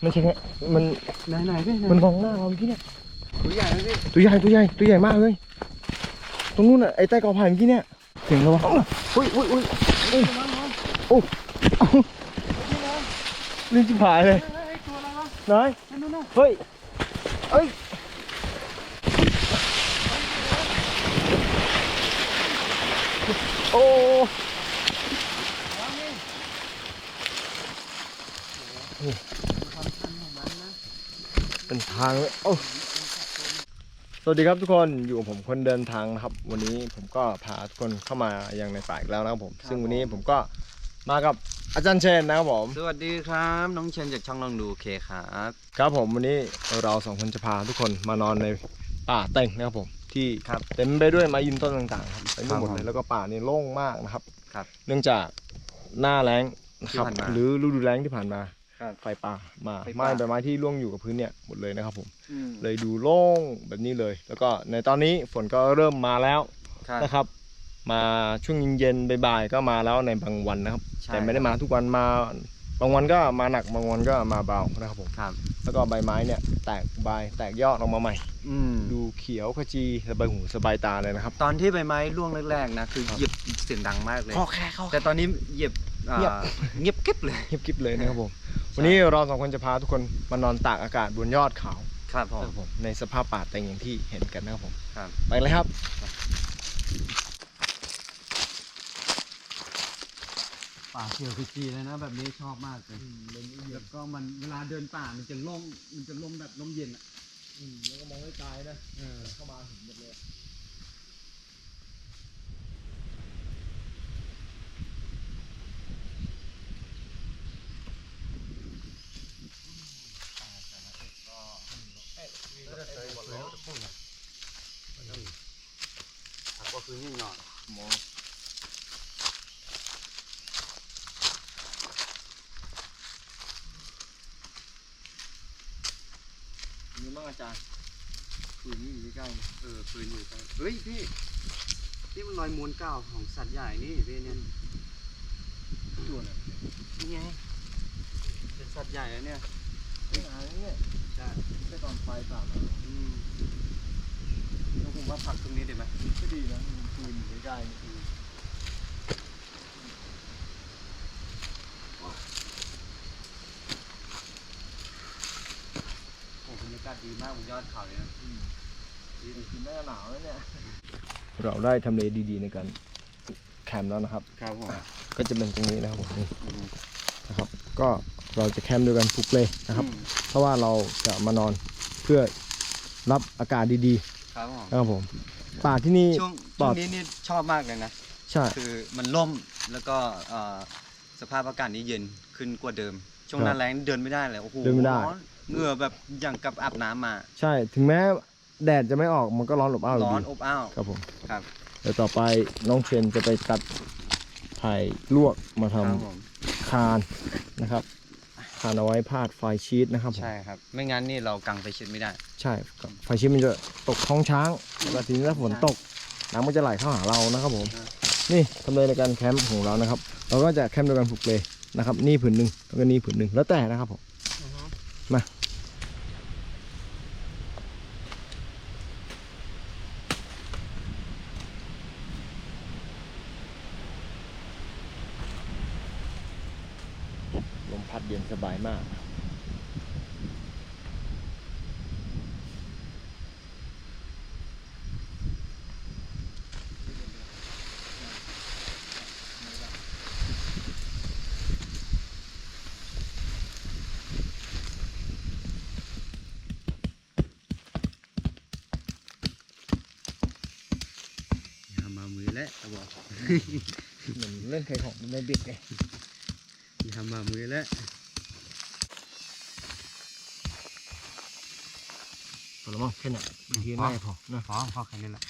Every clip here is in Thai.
ไม่ใช่ไงมันไหนไหนพี่ไหนมันมองหน้าเราเมื่อกี้เนี่ยตัวใหญ่นะพี่ตัวใหญ่ตัวใหญ่ตัวใหญ่มากเลย ตรงนู้นอะไอ้ใต้กอไผ่เมื่อกี้เนี่ยเสียงระวังอุ้ยอุ้ยอุ้ยอุ้ยโอ้เอาลื่นจิบหายเลยเฮ้ยตัวอะไรวะนายนั่นนู่นเฮ้ยเอ้ยโอ้เป็น ทางเลยโอ้สวัสดีครับทุกคนอยู่กับผมคนเดินทางนะครับ วันนี้ผมก็พาทุกคนเข้ามายังในป่าอีกแล้วนะครับผม ซึ่งวันนี้ผมก็มากับอาจารย์เชนนะครับผมสวัสดีครับ น้องเชนจากช่องลองดูเคครับครับผมวันนี้เราสองคนจะพาทุกคนมานอนในป่าเต็งนะครับผมที่ครับเต็มไปด้วยไม้ยืนต้นต่างๆครับเต็มไปหมดครับผมเลยแล้วก็ป่านี่โล่งมากนะครับ ครับ เนื่องจากหน้าแล้งนะครับที่ผ่านมาหรือฤดูแล้งที่ผ่านมา ครับไฟป่ามาไฟไหม้ป่าใบไม้ที่ร่วงอยู่กับพื้นเนี่ยหมดเลยนะครับผม อืมเลยดูโล่งแบบนี้เลย แล้วก็ในตอนนี้ฝนก็เริ่มมาแล้วครับ นะครับ มาช่วงเย็นๆบ่ายๆก็มาแล้วในบางวันนะครับ ใช่ แต่ไม่ได้มาทุกวันมาบางวันก็มาหนักบางวันก็มาเบานะครับผมครับ แล้วก็ใบไม้เนี่ยแตกใบแตกยอดออกมาใหม่ อืมดูเขียวขจีสบายหูสบายตาเลยนะครับ ตอนที่ใบไม้ร่วงแรกๆนะคือครับเหยียบเสียงดังมากเลยข้อแค่ข้อแต่ตอนนี้เหยียบอ่า เงียบ เงียบกิ๊บเลย เงียบกริบเลยนะครับผม วันนี้เราสองคนจะพาทุกคนมานอนตากอากาศบนยอดเขาครับผมนะครับผมในสภาพป่าแต่งอย่างที่เห็นกันนะครับผมครับไปเลยครับป่าเขียวขจีเลยนะ แบบนี้ชอบมากเลยแล้วก็มันเวลาเดินป่ามันจะล่มมันจะล่มแบบล่มเย็นอะแล้วก็มองไกลๆนะเข้ามาเห็นหมดเลย ก็คือยิ่งหน่อย นี่มั่งอาจารย์ปืนนี่อยู่ใกล้ เออ ปืนอยู่ใกล้เฮ้ยพี่นี่มันรอยมวลเก้าของสัตว์ใหญ่นี่พี่เนี่ยๆตัวเนี่ยนี่ไงเป็นสัตว์ใหญ่แล้วเนี่ยไม่หายเนี่ยใช่แค่ตอนไฟป่ามาอืมแล้วผมว่าพักตรงนี้ดีไหมก็ดีนะมีปืนอยู่ใกล้ๆนี่โอ้บรรยากาศดีมากบนยอดเขาเลยนะ เนี่ยเราได้ทำเลดีๆในการแคมป์แล้วนะครับ ครับผมก็จะเป็นตรงนี้นะครับผมนี่นะครับ ก็เราจะแคมป์ด้วยกันทุกเลยนะครับ เพราะว่าเราจะมานอนเพื่อรับอากาศดีครับผมๆนะครับผมป่าที่นี่ ช่วงปลช่อวด งนี้นี่ชอบมากเลยนะ ใช่ คือมันล่มแล้วก็เอ่อสภาพอากาศนี้เย็นขึ้นกว่าเดิม ช่วงหน้าแรงเดินไม่ได้เลยโอ้โหเดินไม่ได้ร้อนเหงื่อแบบอย่างกับอาบน้ำมา ใช่ ถึงแม้ แดดจะไม่ออกมันก็ร้อนอบอ้าวอยู่ร้อนดีอบอ้าว ครับผมครับ เดี๋ยวต่อไปน้องเชนจะไปตัดไผ่ลวกมาทำครับผม คานนะครับ คานเอาไว้พาดไฟชีตนะครับผม ใช่ครับ ไม่งั้นนี่เรากังไปชิดไม่ได้ ใช่ไฟชีตมันจะตกท้องช้างแล้วทีนี้ถ้าฝนตกน้ำมันจะไหลเข้าหาเรานะครับผม ครับ นี่ทำเลในการแคมป์ของเรานะครับ เราก็จะแคมป์โดยการผูกเลยนะครับ นี่ผืนหนึ่งแล้วก็นี่ผืนหนึ่งแล้วแต่นะครับผม มา ลมพัดเย็นสบาย มากทำมามือแล้วเขาบอกเหมือนเล่นไข่ของในเด็กไงทำมามือแล้ว แล้วมั้งแค่เนี้ยบางทีน่าจะพอนะพอพอแค่นี้แหละ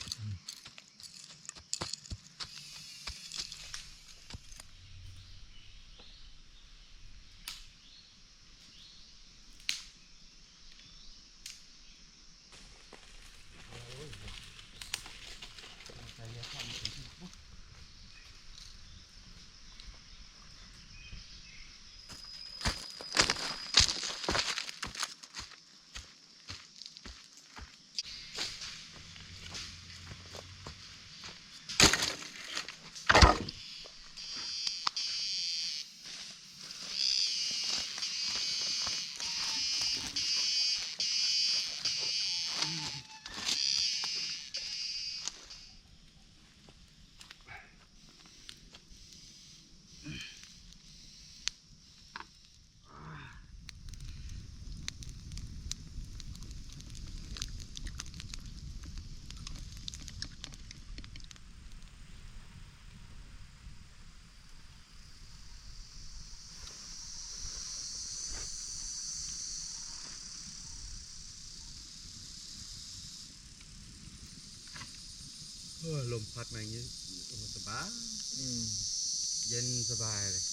มพัดมาอย่างนี้โอ้โหสบายเย็นสบายเลย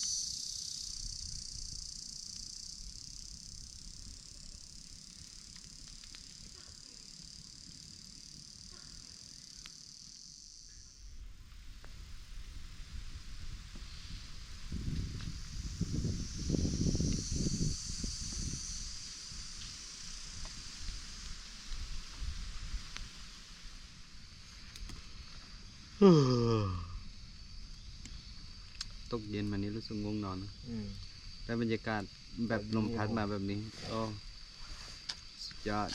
ตกเย็นมานี้รู้สึกง่วงนอนนะอืมได้บรรยากาศแบบลมพัดมาแบบนี้ โอ้สุดยอด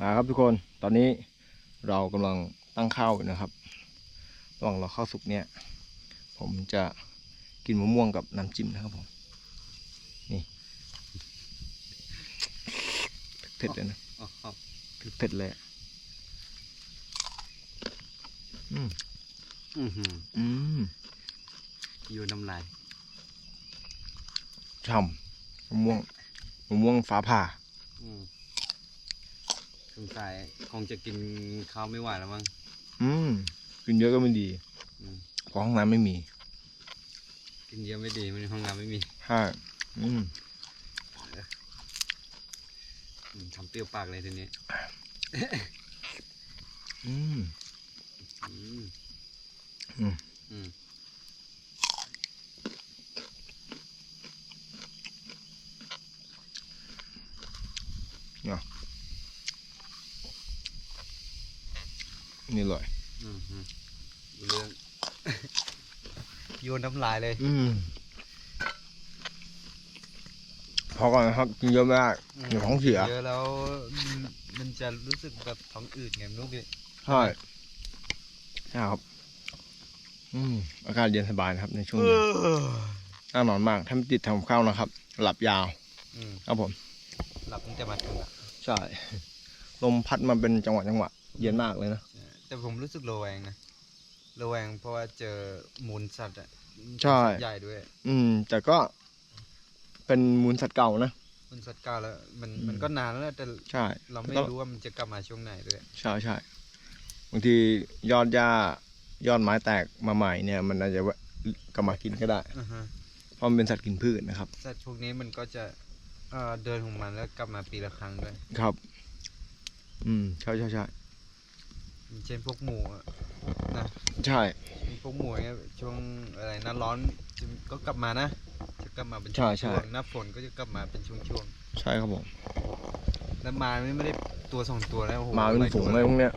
มาครับทุกคนตอนนี้เรากำลังตั้งข้าวอยู่นะครับระหว่างเราข้าวสุกเนี่ย ผมจะกินมะม่วงกับน้ำจิ้มนะครับผมนี่เผ็ดๆเลยนะอ๋ออ๋อ เผ็ดๆเลยอะอืมอือหืออืมอยู่น้ำลายฉ่ำมะม่วงมะม่วงฟ้าผ่าอืมสงสัยคงจะกินข้าวไม่ไหวแล้วมั้งอืมกินเยอะก็ไม่ดีอืมเพราะห้องน้ำไม่มี กินเยอะไม่ดีมันห้องน้ำไม่มีใช่อืมอืม ทำเปรี้ยวปากเลยทีนี้ อืม อืม อืม อืมนี่เลยอืมอืมเรื่องโยนน้ำลายเลย อืมพ อก่อนนะครับกินเยอะไม่ได้เดี๋ยวท้องเสียเยอะแล้วมันมันจะรู้สึกแบบท้องอืดไงไม่รู้พี่ใช่ใช่ครับ อืมอากาศเย็นสบายนะครับ ในช่วงนี้น่านอนมากถ้าไม่ติดทำกับข้าวนะครับ หลับยาวอืมครับผม หลับตั้งแต่มาถึงอะใช่ลมพัดมาเป็นจังหวะจังหวะ เย็นมากเลยนะแต่ผมรู้สึกระแวงนะระแวงเพราะว่าเจอมูลสัตว์อะใช่ใหญ่ด้วย อืม แต่ก็ เป็นมูลสัตว์เก่านะมูลสัตว์เก้าแล้วมันอืมมันก็นานแล้วนะแต่ใช่เราไม่แล้วก็รู้ว่ามันจะกลับมาช่วงไหนด้วยใช่ใช่บางทียอดหญ้ายอดไม้แตกมาใหม่เนี่ย มันอาจจะกลับมากินก็ได้อ่าฮะเพราะมันเป็นสัตว์กินพืชนะครับสัตว์พวกนี้มันก็จะเอ่อเดินของมันแล้วกลับมาปีละครั้งด้วยครับ อืมใช่ใช่ใช่อย่างเช่นพวกหมูอะนะใช่พวกหมูเนี่ยช่วงอะไรหน้าร้อนจะก็กลับมานะ จะกลับมาเป็นใช่ช่ใช่วงๆหน้าฝนก็จะกลับมาเป็นช่วงใช่ครับผม ๆแล้วมาไม่ได้ตัวสองตัวแล้วโอ้โหมาเป็นหลายฝูงตัวเลยพวกเนี้ย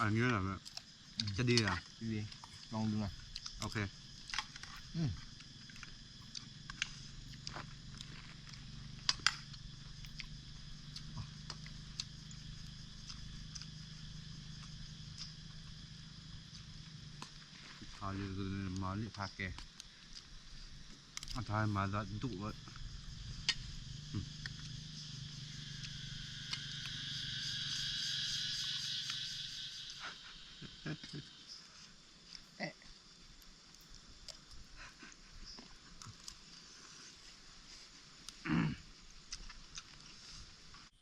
อันนี้เหรอแม่จะดีเหรอดีลองดูหน่อยโอเค pakai thay mà đã tụ vậy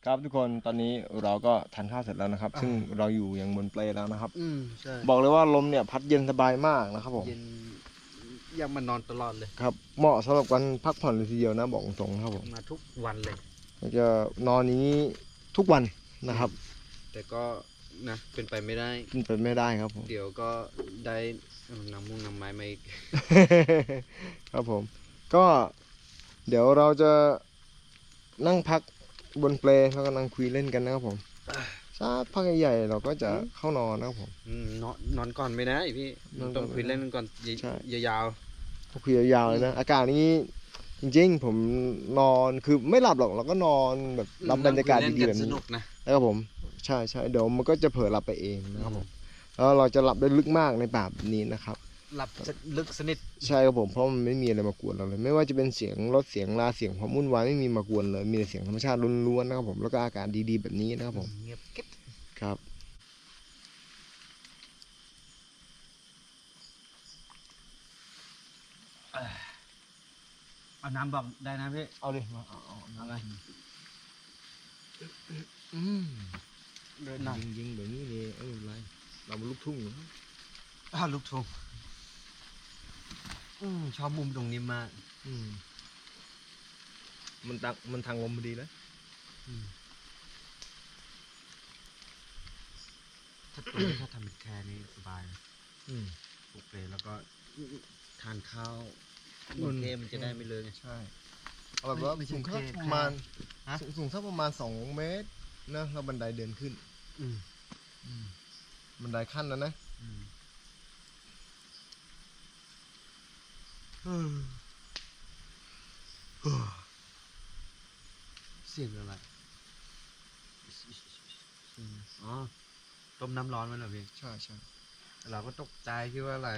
ครับทุกคนตอนนี้เราก็ทานข้าวเสร็จแล้วนะครับ ซึ่งเราอยู่อย่างบนเปลแล้วนะครับ อืใช่ บอกเลยว่าลมเนี่ยพัดเย็นสบายมากนะครับผม เย็น ยากมานอนตลอดเลย ครับ เหมาะสำหรับการพักผ่อนเลยทีเดียวนะบอกตรงๆนะครับผมมาทุกวันเลยเราจะนอนอย่างนี้ทุกวันนะครับแต่ก็นะเป็นไปไม่ได้กินไปไม่ได้ครับผม เดี๋ยวก็ได้เอ่อน้ำมุงน้ำไม้มาอีก ครับผม ก็เดี๋ยวเราจะนั่งพักบนเปลแล้วก็นั่งคุยเล่นกันนะครับผมสักพักใหญ่ๆเราก็จะเข้านอนนะครับผม อืมนอนนอนก่อนไม่ได้พี่นอนก่อนต้องคุยเล่นก่อนยใช่ ยาว คุยยาวๆเลยนะ อากาศนี้จริงๆ ผมนอนคือไม่หลับหรอกเราก็นอนแบบๆรับบรรยากาศนั่งคุดีเล่ๆนแบบสนี้นุกนะนะครับผมใช่ใช่เดี๋ยวมันก็จะเผลอหลับไปเองนะครับผมแล้วเราจะหลับได้ลึกมากในป่าแบบนี้นะครับหลับลึกสนิทใช่ครับผมเพราะมันไม่มีอะไรมากวนเราเลย ไม่ว่าจะเป็นเสียงรถเสียงลาเสียงความวุ่นวายไม่มีมากวนเลย มีแต่เสียงธรรมชาติล้วนๆนะครับผมแล้วก็อากาศดีๆแบบนี้นะครับผมเงียบกิ๊บครับ เอาน้ำบอกได้นะพี่ เอาเลยมาเอาเอาเอาอะไรอืมเดินหน่อยยิงยิงแบบนี้เลยเออไรเราเป็นลูกทุ่งอยู่นะอ้าวลูกทุ่งอืมชอบมุมตรงนี้มากอืมมันตังมันทางลมพอดีนะอืมถ้าตรงนี้ถ้าทำเป็นแค่นี้สบายนะอืมปลุกเลยแล้วก็ทานข้าว บนเทมันจะได้ไม่เลยไงใช่เอาแบบว่าไม่ใช่สูงสักเทพประมาณฮะสูงสูงสักประมาณสองเมตรนะแล้วบันไดเดินขึ้นอืมบันไดขั้นนั้นนะอืมเสียงอะไรอ๋อต้มน้ำร้อนมันเหรอพี่ใช่ใช่เราก็ตกใจคิดว่าอะไร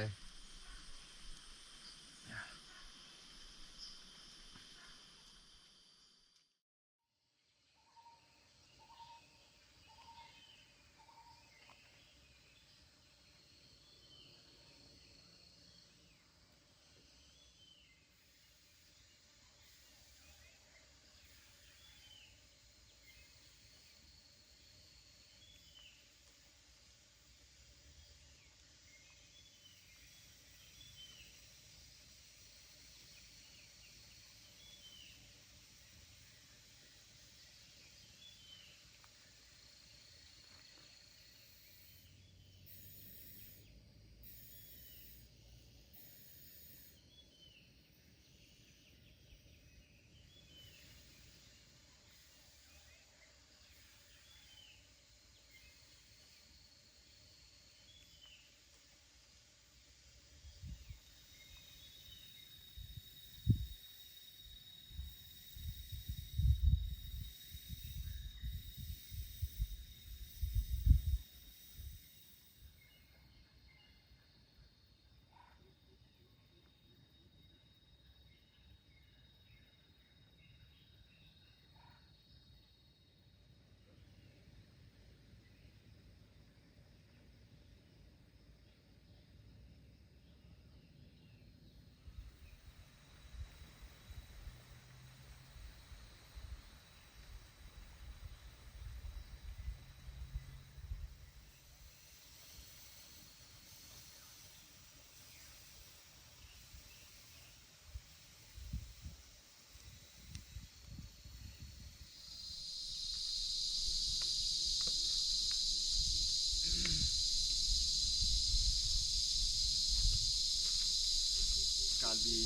การดี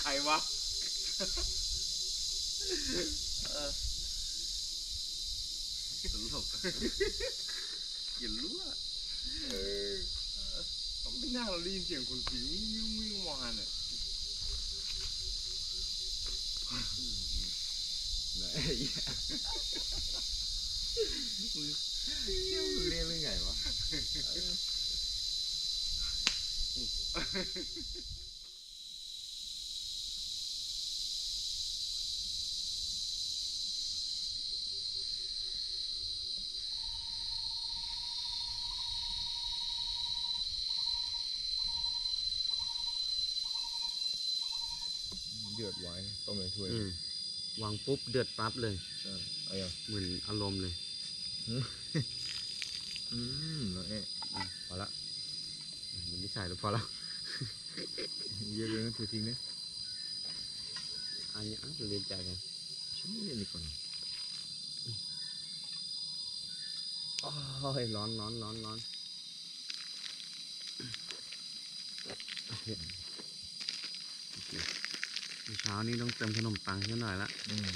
ใครวะตลกอย่ารู้อะเออไม่น่าเราได้ยินเสียงคนผีวิ่งวิ่งวิ่งมาเนี่ยไหน เที่ยวเรียนเรื่องไงวะเดือดไว้ต้มในถ้วยอืม วางปุ๊บเดือดปั๊บเลยใช่เอาอย่างเหมือนอารมณ์เลย อืมแล้วเอ๊ะอืมพอละเหมือนที่ใส่แล้วพอละเยอะเลยนะถือทิ้งนะอันนี้อะเรียนใจกันฉันไม่เล่นดีกว่านะโอ้ยร้อนร้อนร้อนร้อน ช้านี้ต้องเติมขนมปังเสักหน่อยละอืม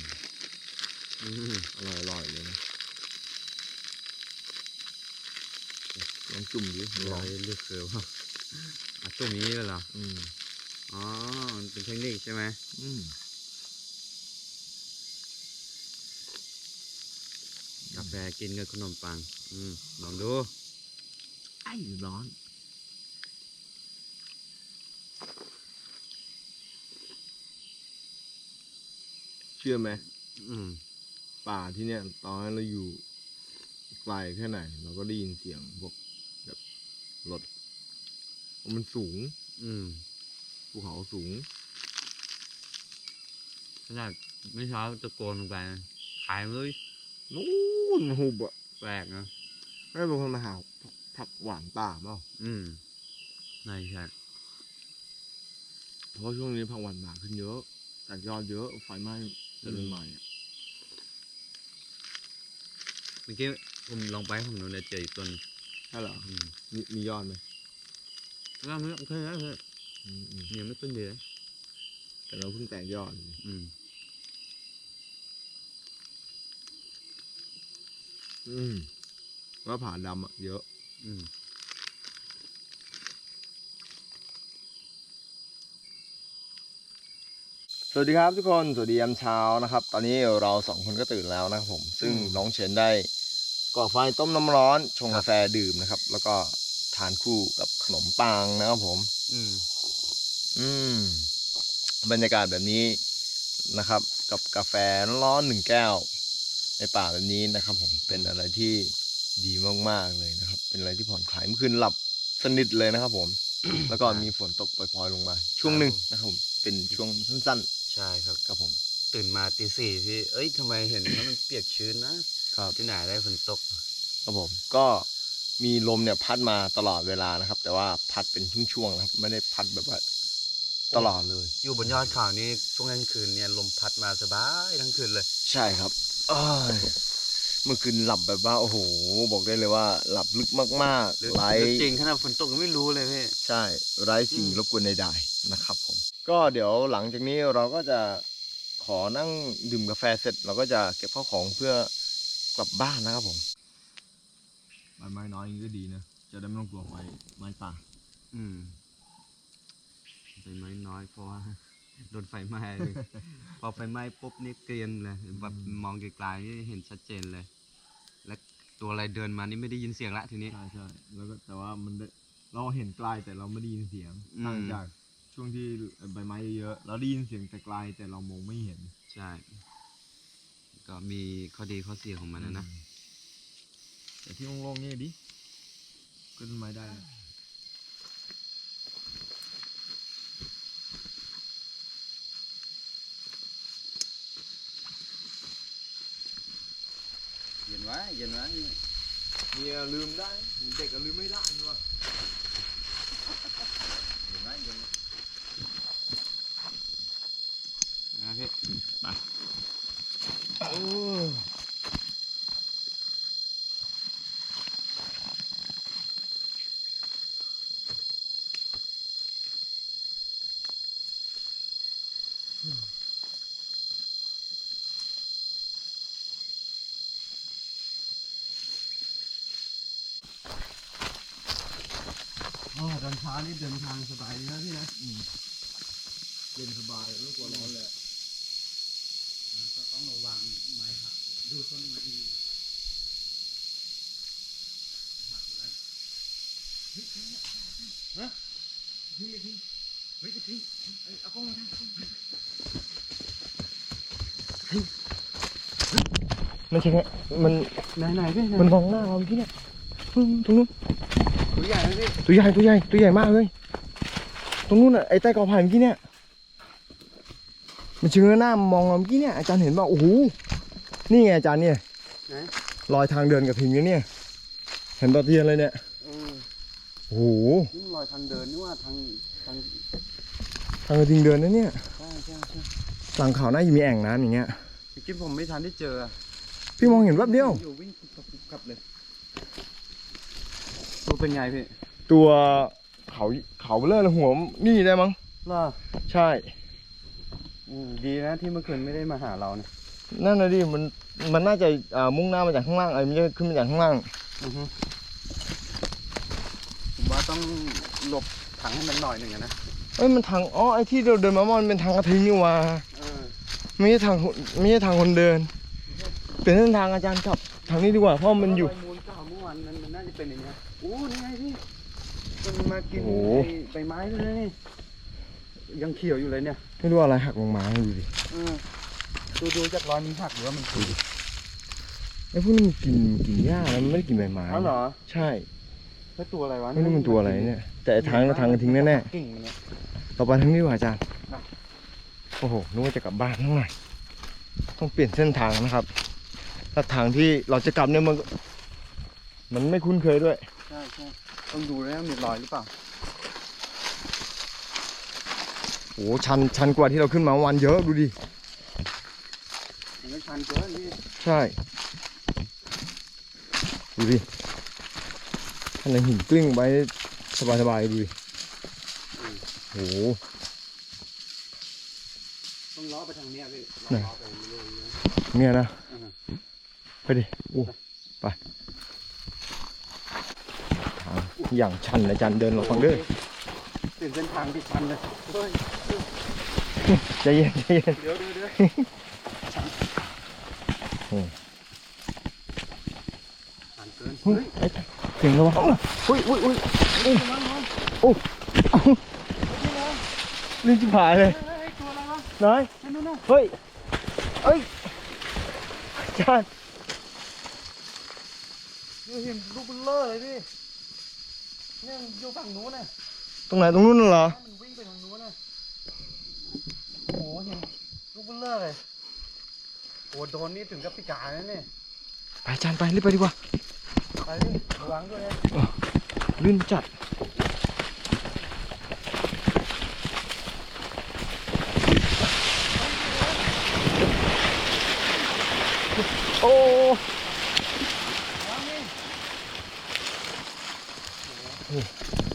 อืมอร่อยๆเลยลองจุ่มดิลองเลือกเกลือว่าอะจุ่มนี้เลยเหรออืมอ๋อมันเป็นเทคนิคใช่ไหมอืมกาแฟกินกับขนมปัง อืมลองดู ไอ้ร้อน เชื่อไหมอืม ป่าที่เนี่ย ตอนนั้นเราอยู่ไกลแค่ไหน เราก็ได้ยินเสียงพวกแบบรถมันสูง อืมภูเขาสูงขนาดไม่เช้าตะโกนลงไปนะขายเลยนู่นหุบอะแปลกนะไม่เป็นคนมาหาผักหวานป่าเปล่าอืมไม่ใช่เพราะช่วงนี้ผักหวานป่าขึ้นเยอะแตกยอดเยอะไฟไหม้ เจริญใหม่อะเมื่อกี้ผมลองไปผมดูเนี่ยเจออีกต้นใช่เหรออืมมีมียอดไหมก็ไม่โอเคแล้วเพื่อนอืมอืมยังไม่ต้นเดียวแต่เราเพิ่งแตกยอดอืมอืมว่าผ่าดำอะเยอะ อืม สวัสดีครับทุกคนสวัสดียามเช้านะครับ ตอนนี้เราสองคนก็ตื่นแล้วนะครับผม ซึ่งน้องเชนได้ก่อไฟต้มน้ำร้อนชงกาแฟดื่มนะครับ แล้วก็ทานคู่กับขนมปังนะครับผม อืม อืม บรรยากาศแบบนี้นะครับ กับกาแฟร้อนๆหนึ่งแก้ว ในป่าแบบนี้นะครับ ผมเป็นอะไรที่ดีมากๆเลยนะครับ เป็นอะไรที่ผ่อนคลายเมื่อคืนหลับสนิทเลยนะครับ ผม แล้วก็มีฝนตกปล่อยๆลงมา ช่วงหนึ่งนะครับผมเป็นช่วงสั้น ใช่ครับๆครับผม ตื่นมาตีสี่พี่ เอ้ยทำไมเห็นว่ามันเปียกชื้นนะ ครับ ที่ไหนได้ฝนตก ครับผม ก็มีลมเนี่ยพัดมาตลอดเวลานะครับ แต่ว่าพัดเป็นช่วงๆนะครับ ไม่ได้พัดแบบว่าตลอดเลย อยู่บนยอดเขานี่ช่วงกลางคืนเนี่ยลมพัดมาสบายทั้งคืนเลย ใช่ครับอ้ายเมื่อคืนหลับแบบว่าโอ้โห บอกได้เลยว่า หลับลึกมากหรือๆไร้หรือจริงขนาดฝนตกยังไม่รู้เลยพี่ ใช่ ไร้สิ่งอืมรบกวนใดๆนะครับผม ก็เดี๋ยวหลังจากนี้เราก็จะขอนั่งดื่มกาแฟเสร็จ เราก็จะเก็บข้าวของเพื่อกลับบ้านนะครับผมใบไม้น้อยก็ดีนะ จะได้ไม่ต้องกลัวไฟไม้ป่าอืมใบไม้น้อยเพราะว่าโดนไฟไหม้เลยพอไฟไหม้ปุ๊บนี่เกรียนเลยแบบมองไกลๆนี่เห็นชัดเจนเลย และตัวอะไรเดินมานี่ไม่ได้ยินเสียงละทีนี้ ใช่ใช่แล้วก็แต่ว่ามันได้เราเห็นไกลแต่เราไม่ได้ยินเสียงอืมต่างจาก ช่วงที่ใบไม้เยอะๆเราได้ยินเสียงแต่ไกลแต่เรามองไม่เห็น ใช่ ก็มีข้อดีข้อเสียของมันนะนะแต่ที่โล่งๆนี่ดิขึ้นต้นไม้ได้นะเย็นไว้เย็นไว้เมียลืมได้ เด็กก็ลืมไม่ได้นี่วะ เย็นไว้เย็นไว้ นะพี่ โอ้ ตอนเช้านี่เดินทางสบายดีนะพี่นะเย็นสบายไม่กลัวร้อนเลยก็ต้องระวังไม้หักดูต้นไม้ดีหักเลยฮะพี่พี่เฮ้ยพี่เอ้ยเอากล้องมาถ่ายกล้องมาถ่ายไม่ใช่ไงมันไหนไหนพี่ไหนมันมองหน้าเราเมื่อกี้เนี่ยอืมตรงนู้น ตัวใหญ่ไหมพี่ตัวใหญ่ตัวใหญ่ตัวใหญ่มากเลย ตรงนู้นอะไอ้ใต้กอไผ่เมื่อกี้เนี่ย มันเชื้อหน้ามองเราเมื่อกี้เนี่ยอาจารย์เห็นป่ะโอ้โห นี่ไงอาจารย์เนี่ยไหนรอยทางเดินกับพิงเนี่ย เห็นตะเทียนเลยเนี่ยเออโอ้โหนี่รอยทางเดินนี่ว่าทางทางทางกระทิงเดินนะเนี่ยใช่ใช่ใช่หลังเขาน่าจะมีแอ่งน้ำอย่างเงี้ยเมื่อกี้ผมไม่ทันได้เจออะพี่มองเห็นแวบเดียวอยู่วิ่งกุบกับกุบกับเลยตัว เป็นไงพี่ตัวเขาเขาเบลอเลยหัวนี่ได้มั้งล่ะใช่อืมดีนะที่เมื่อคืนไม่ได้มาหาเราเนี่ยนั่นนะดิมันมันน่าจะอ่ามุ่งหน้ามาจากข้างล่างไอ้ไม่ใช่ขึ้นมาจากข้างล่างอือฮึผมว่าต้องหลบถังให้มันหน่อยหนึ่งอะนะเอ้ยมันทางอ๋อไอ้ที่เราเดินมามันเป็นทางกระทิงนี่หว่าเออไม่ใช่ทางคนไม่ใช่ทางคนเดิน เปลี่ยนเส้นทางอาจารย์กลับทางนี้ดีกว่าเพราะมันอยู่รมูลเก่าเมื่อวานมันมันน่าจะเป็นอย่างเงี้ยโอ้นี่ไงพี่ มันมากินโอ้ไอ้ใบไม้ด้วยนะนี่ยังเขียวอยู่เลยเนี่ยไม่รู้อะไรหักลงมาดูดิเออดูดูจากรอยมันหักหรือว่ามันคือไอ้พวกนี้มันกินกินหญ้าแล้วมันไม่ได้กินใบไม้อ๋อเหรอใช่แล้วตัวอะไรวะไม่รู้มันตัวอะไรเนี่ยแต่ไอ้ทางทางทิ้งแน่กิ่งมันเนี่ยๆต่อไปทางนี้ดีกว่าอาจารย์ได้โอ้โหนึกว่าจะกลับบ้านทั้งหน่อยต้องเปลี่ยนเส้นทางนะครับถ้าทางที่เราจะกลับเนี่ยมันก็มันไม่คุ้นเคยด้วย ใช่ใช่ ต้องดูแล้วมีรอยหรือเปล่าโอ้โหชันชันกว่าที่เราขึ้นมาเมื่อวันเยอะดูดิมันไม่ชันเกินนี่ใช่ ดูดิท่านเลยหินกลิ้งไปสบายๆดูดิโอ้โหต้องล้อไปทางเนี้ยพี่ไหนล้อไปเรื่อยๆเนี่ยนะอือฮึไปดิโอ้ไปทาง อย่างชันอาจารย์เดินเราฟังเด้อเปลี่ยนเส้นทางที่ชันเลยเฮ้ยใจเย็นใจเย็นเดี๋ยวเดี๋ยวเดี๋ยวโอ้ชันเกินเฮ้ยไอ้ถึงแล้ววะอุ้ยอุ้ยอุ้ยอุ้ยโอ้เอ้าลื่นจิบหายเลยเฮ้ยตัวอะไรวะนายนั่นนู่นน่ะเฮ้ยเอ้ยอาจารย์นี่เห็นลูกเบลเลอร์เลยพี่ เนี่ยมันอยู่ฝั่งนู้นน่ะตรงไหนตรงนู้นน่ะเหรอ มันวิ่งไปทางนู้นน่ะโอ้โหเห็นลูกเบลเลอร์เลยโอ้โดนนี่ถึงกับพิการแล้วเนี่ยไปอาจารย์ไปรีบไปดีกว่า ไปดิระวังด้วยนะลื่นจัด โอ้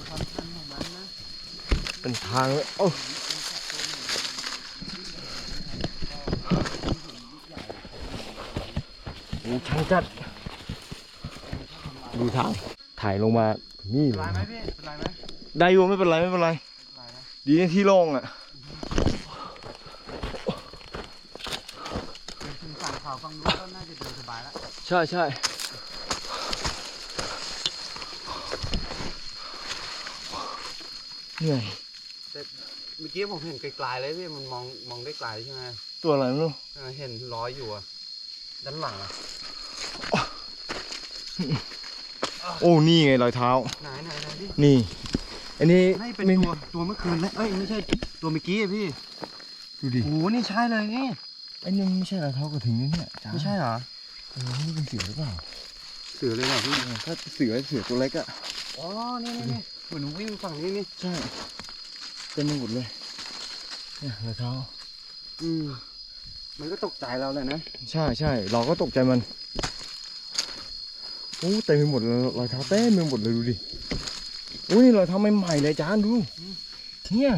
ความชันของมันนะ เป็นทางเลยโอ้โหช่างจัด ดูทาง ถ่ายลงมา นี่เลไรยไหมพี่เป็นไรไมได้อยู่ไม่เป็นไรไม่เป็นไรเป็นะดีที่โล่งอะฝั่งเขาฝั่งนู้นก็น่าจะเดินสบายแล้ว ใช่ใช่เหนื่อย กี้ผมเห็นไกลๆเลยพี่มันมองมองได้ไกลใช่ไหมตัวอะไรไม่รู้เออเห็นร้อยอยู่อะด้านหลังอะโอ้นี่ไงรอยเท้า ไหนไหนไหนพี่นี่ อันนี้ให้เป็นไม่ตัวตัวเมื่อคืนเลยเอ้ยไม่ใช่ตัวเมื่อกี้อะพี่ดูดิโอ้โหนี่ใช่เลยนี่ไอ้นี่ไม่ใช่รอยเท้ากระถิ่งนะเนี่ยจ้าไม่ใช่เหรอเออนี่เป็นเสือหรือเปล่าเสือเลยเหรอพี่เออถ้าเสือเสือตัวเล็กอะอ๋อนี่นี่นี่เหมือนวิ่งฝั่งนี้นี่ใช่เต็มไปหมดเลย เนี่ยรอยเท้า อืม มันก็ตกใจเราเลยนะ ใช่ใช่เราก็ตกใจมันโอ้เต็มไปหมดเลยรอยเท้าเต็มไปหมดเลยดูดิโอ้ยนี่รอยเท้าใหม่ๆเลยจานดู เนี่ย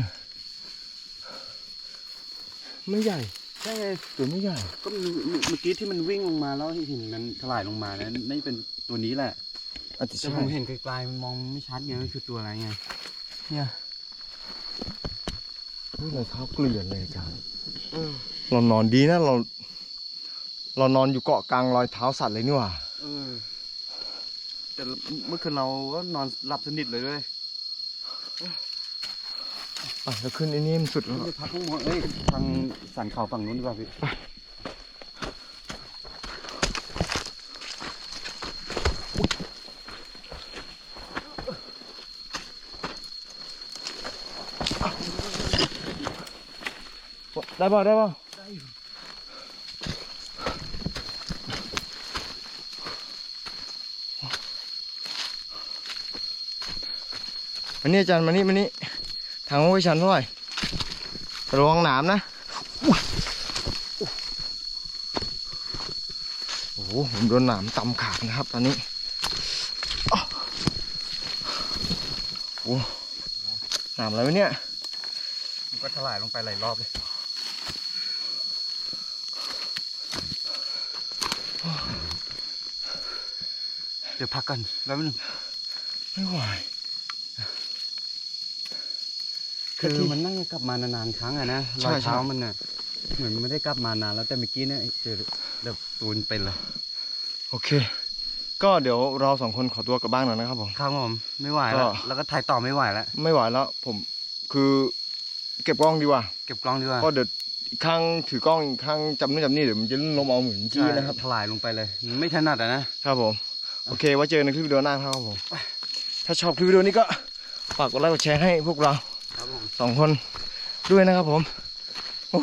ไม่ใหญ่ใช่ไงตัวไม่ใหญ่ ก็เมื่อกี้ที่มันวิ่งลงมาแล้วเห็นมันถลายลงมานะนี่เป็นตัวนี้แหละอาจจะแต่ใช่ผมเห็นไกลๆมันมองไม่ชัดไงมันคือตัวอะไรไง เนี่ย โอ้ยรอยเท้าเกลื่อนเลยจานเรานอนดีนะเรา เรานอนอยู่เกาะกลางรอยเท้าสัตว์เลยนี่หว่าเออแต่เมื่อคืนเราก็นอนหลับสนิทเลยด้วยอะเราขึ้นไอ้นี่มันสุดแล้วไปพักข้างบนเอ้ยทางสันเขาฝั่งนู้นดีกว่าพี่ ได้ป่ะได้ป่ะมานี่อาจารย์มานี่มานี่ทางไม่ชันเท่าไหร่ระวังหนามนะโอ้โหผมโดนหนามตำขาดนะครับ ตอนนี้โอ้หหนามอะไรวะเนี่ยมันก็ถลายลงไปหลายรอบเลย เดี๋ยวพักกันแป๊บนึงไม่ไหวคือมันน่าจะกลับมานานๆครั้งอะนะใช่รอยใช่เท้ามันน่ะเหมือนไม่ได้กลับมานานแล้วแต่เมื่อกี้เนี่ยเจอแบบตูนเป็นเลยโอเค ก็เดี๋ยวเราสองคนขอตัวกลับบ้านหน่อยนะครับผมครับผมไม่ไหวก็แล้วแล้วก็ถ่ายต่อไม่ไหวแล้วไม่ไหวแล้ว ผมคือเก็บกล้องดีกว่าเก็บกล้องดีกว่าก็เดี๋ยวอีกข้างถือกล้องอีกข้างจำนู่นจำนี่เดี๋ยวมันจะลมเอาเหมือนจี้ใช่นะครับถลายลงไปเลย ไม่ถนัดอะนะครับผม โอเค ไว้เจอในคลิปวิดีโอหน้าครับผม ถ้าชอบคลิปวิดีโอนี้ก็ฝากกดไลค์กดแชร์ให้พวกเราครับผมสองคนด้วยนะครับผมโอ้